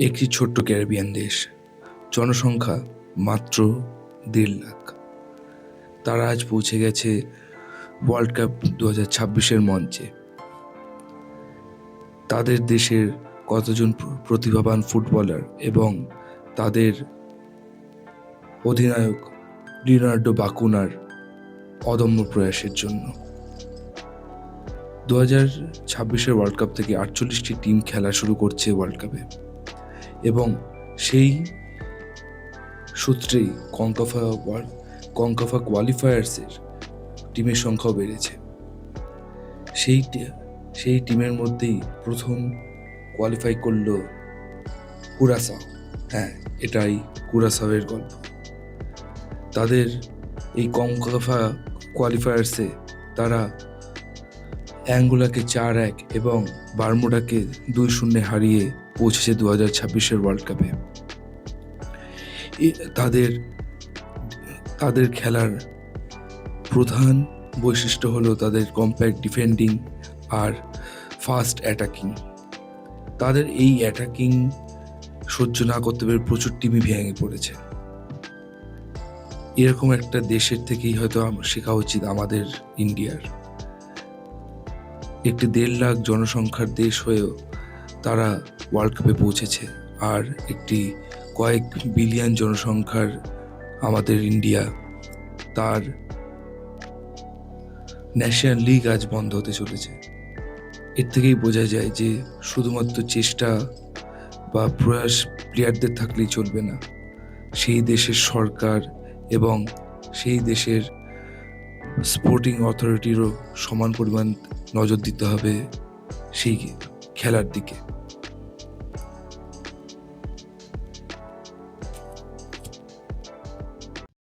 একটি ছোট্ট ক্যারিবিয়ান দেশ। জনসংখ্যা মাত্র দেড় লাখ। তারা আজ পৌঁছে গেছে ওয়ার্ল্ড কাপ দু হাজার ছাব্বিশের মঞ্চে। তাদের দেশের কতজন প্রতিভাবান ফুটবলার এবং তাদের অধিনায়ক লিওনার্ডো বাকুনার অদম্য প্রয়াসের জন্য। দু হাজার ছাব্বিশের ওয়ার্ল্ড কাপ থেকে আটচল্লিশটি টিম খেলা শুরু করছে ওয়ার্ল্ড কাপে। এবং সেই সূত্রেই কঙ্কাফা কঙ্কাফা কোয়ালিফায়ার্সের টিমের সংখ্যাও বেড়েছে। সেই সেই টিমের মধ্যেই প্রথম কোয়ালিফাই করল কুরাসাও। হ্যাঁ এটাই কুরাসাওয়ের গল্প। তাদের এই কঙ্কাফা কোয়ালিফায়ার্সে তারা অ্যাঙ্গোলাকে চার এক এবং বারমুডাকে দুই শূন্যে হারিয়ে পৌঁছেছে দু হাজার ছাব্বিশের ওয়ার্ল্ড কাপে তাদের তাদের খেলার প্রধান বৈশিষ্ট্য হলো তাদের কম্প্যাক্ট ডিফেন্ডিং আর ফাস্ট অ্যাটাকিং তাদের এই অ্যাটাকিং সহ্য না করতে পেরে প্রচুর টিমই ভেঙে পড়েছে। এরকম একটা দেশের থেকেই হয়তো শেখা উচিত আমাদের ইন্ডিয়ার একটি দেড় লাখ জনসংখ্যার দেশ হয়েও তারা ওয়ার্ল্ড কাপে পৌঁছেছে। আর একটি কয়েক বিলিয়ন জনসংখ্যার আমাদের ইন্ডিয়া তার ন্যাশনাল লিগ আজ বন্ধ হতে চলেছে। এর থেকেই বোঝা যায় যে শুধুমাত্র চেষ্টা বা প্রয়াস প্লেয়ারদের থাকলেই চলবে না। সেই দেশের সরকার এবং সেই দেশের স্পোর্টিং অথরিটিরও সমান পরিমাণ নজর দিতে হবে সেই খেলার দিকে।